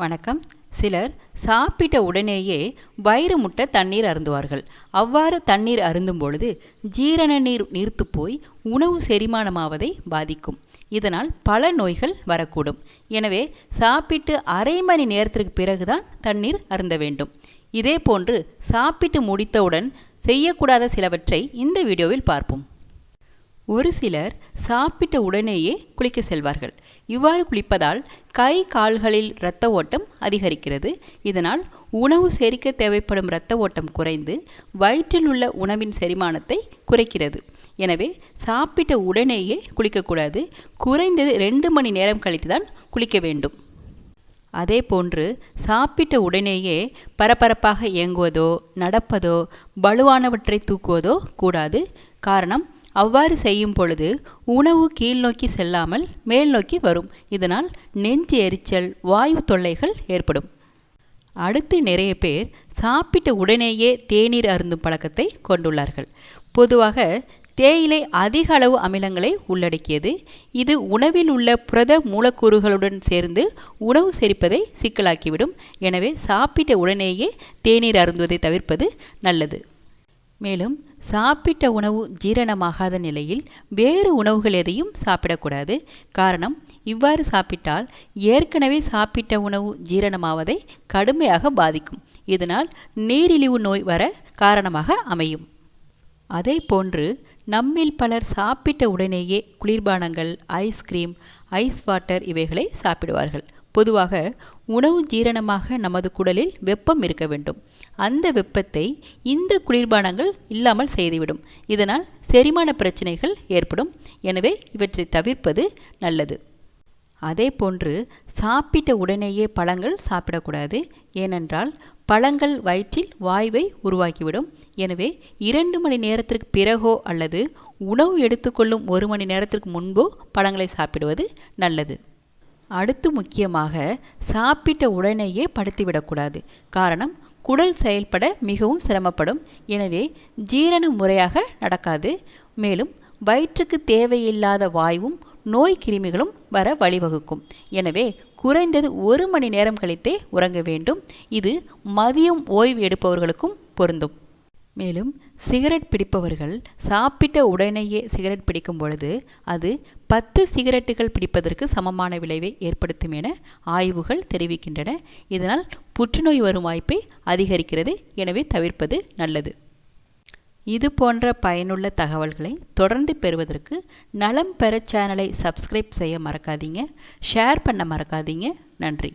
வணக்கம். சிலர் சாப்பிட்ட உடனேயே வயிறு முட்டை தண்ணீர் அருந்துவார்கள். அவ்வாறு தண்ணீர் அருந்தும் பொழுது ஜீரண நீர் நீர்த்து போய் உணவு செரிமானமாவதை பாதிக்கும். இதனால் பல நோய்கள் வரக்கூடும். எனவே சாப்பிட்டு அரை மணி நேரத்திற்கு பிறகுதான் தண்ணீர் அருந்த வேண்டும். இதே போன்று சாப்பிட்டு முடித்தவுடன் செய்யக்கூடாத சிலவற்றை இந்த வீடியோவில் பார்ப்போம். ஒரு சிலர் சாப்பிட்ட உடனேயே குளிக்க செல்வார்கள். இவ்வாறு குளிப்பதால் கை கால்களில் இரத்த ஓட்டம் அதிகரிக்கிறது. இதனால் உணவு செரிக்க தேவைப்படும் இரத்த ஓட்டம் குறைந்து வயிற்றில் உள்ள உணவின் செரிமானத்தை குறைக்கிறது. எனவே சாப்பிட்ட உடனேயே குளிக்கக்கூடாது. குறைந்தது ரெண்டு மணி நேரம் கழித்து தான் குளிக்க வேண்டும். அதே போன்று சாப்பிட்ட உடனேயே பரபரப்பாக இயங்குவதோ நடப்பதோ வலுவானவற்றை தூக்குவதோ கூடாது. காரணம் அவ்வாறு செய்யும் பொழுது உணவு கீழ் நோக்கி செல்லாமல் மேல் நோக்கி வரும். இதனால் நெஞ்சு எரிச்சல் வாயு தொல்லைகள் ஏற்படும். அடுத்து நிறைய பேர் சாப்பிட்ட உடனேயே தேநீர் அருந்தும் பழக்கத்தை கொண்டுள்ளார்கள். பொதுவாக தேயிலை அதிக அளவு அமிலங்களை உள்ளடக்கியது. இது உணவில் உள்ள புரத மூலக்கூறுகளுடன் சேர்ந்து உணவு செரிப்பதை சிக்கலாக்கிவிடும். எனவே சாப்பிட்ட உடனேயே தேநீர் அருந்துவதை தவிர்ப்பது நல்லது. மேலும் சாப்பிட்ட உணவு ஜீரணமாகாத நிலையில் வேறு உணவுகள் எதையும் சாப்பிடக்கூடாது. காரணம் இவ்வாறு சாப்பிட்டால் ஏற்கனவே சாப்பிட்ட உணவு ஜீரணமாவதை கடுமையாக பாதிக்கும். இதனால் நீரிழிவு நோய் வர காரணமாக அமையும். அதே போன்று நம்மில் பலர் சாப்பிட்ட உடனேயே குளிர்பானங்கள் ஐஸ்கிரீம் ஐஸ் வாட்டர் இவைகளை சாப்பிடுவார்கள். பொதுவாக உணவு ஜீரணமாக நமது குடலில் வெப்பம் இருக்க வேண்டும். அந்த வெப்பத்தை இந்த குளிர்பானங்கள் இல்லாமல் செய்துவிடும். இதனால் செரிமான பிரச்சனைகள் ஏற்படும். எனவே இவற்றை தவிர்ப்பது நல்லது. அதே போன்று சாப்பிட்ட உடனேயே பழங்கள் சாப்பிடக்கூடாது. ஏனென்றால் பழங்கள் வயிற்றில் வாய்வை உருவாக்கிவிடும். எனவே இரண்டு மணி நேரத்திற்கு பிறகோ அல்லது உணவு எடுத்துக்கொள்ளும் ஒரு மணி நேரத்திற்கு முன்போ பழங்களை சாப்பிடுவது நல்லது. அடுத்து முக்கியமாக சாப்பிட்ட உடனேயே படுத்திவிடக்கூடாது. காரணம் குடல் செயல்பட மிகவும் சிரமப்படும். எனவே ஜீரண முறையாக நடக்காது. மேலும் வயிற்றுக்கு தேவையில்லாத வாயுவும் நோய் கிருமிகளும் வர வழிவகுக்கும். எனவே குறைந்தது ஒரு மணி நேரம் கழித்தே உறங்க வேண்டும். இது மதியம் ஓய்வு எடுப்பவர்களுக்கும் பொருந்தும். மேலும் சிகரெட் பிடிப்பவர்கள் சாப்பிட்ட உடனேயே சிகரெட் பிடிக்கும் பொழுது அது பத்து சிகரெட்டுகள் பிடிப்பதற்கு சமமான விளைவை ஏற்படுத்தும் என ஆய்வுகள் தெரிவிக்கின்றன. இதனால் புற்றுநோய் வரும் வாய்ப்பை அதிகரிக்கிறது. எனவே தவிர்ப்பது நல்லது. இது போன்ற பயனுள்ள தகவல்களை தொடர்ந்து பெறுவதற்கு நலம் பெற சேனலை சப்ஸ்கிரைப் செய்ய மறக்காதீங்க. ஷேர் பண்ண மறக்காதீங்க. நன்றி.